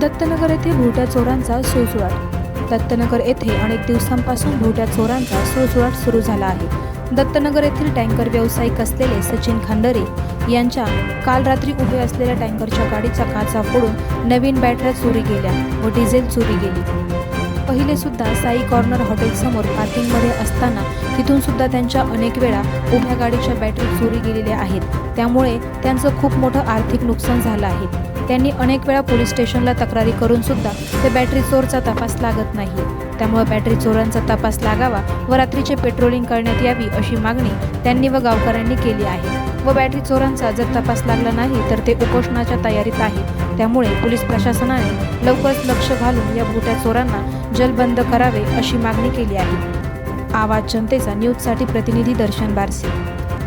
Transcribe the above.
दत्तनगर येथे भोट्या चोरांचा सुळसुळाट. दत्तनगर येथे अनेक दिवसांपासून भोट्या चोरांचा सुळसुळाट सुरू झाला आहे. दत्तनगर येथील टँकर व्यावसायिक असलेले सचिन खांडरे यांच्या काल रात्री उभे असलेल्या टँकरच्या गाडीचा काचा फोडून नवीन बॅटऱ्या चोरी गेल्या व डिझेल चोरी गेली पहिले सुद्धा साई कॉर्नर हॉटेलसमोर पार्किंगमध्ये असताना तिथून सुद्धा त्यांच्या अनेक वेळा उभ्या गाडीच्या बॅटरी चोरी गेलेल्या आहेत. त्यामुळे त्यांचं खूप मोठं आर्थिक नुकसान झालं आहे. त्यांनी अनेक वेळा पोलीस स्टेशनला तक्रारी करून सुद्धा ते बॅटरी चोरचा तपास लागत नाही. त्यामुळे बॅटरी चोरांचा तपास लागावा व रात्रीचे पेट्रोलिंग करण्यात यावी अशी मागणी त्यांनी व गावकऱ्यांनी केली आहे. व बॅटरी चोरांचा जर तपास लागला नाही तर ते उपोषणाच्या तयारीत आहे त्यामुळे पोलीस प्रशासनाने लवकरच लक्ष घालून या भोट्या चोरांना जलबंद करावे अशी मागणी केली आहे. आवाज जनतेचा न्यूजसाठी प्रतिनिधी दर्शन बारसे.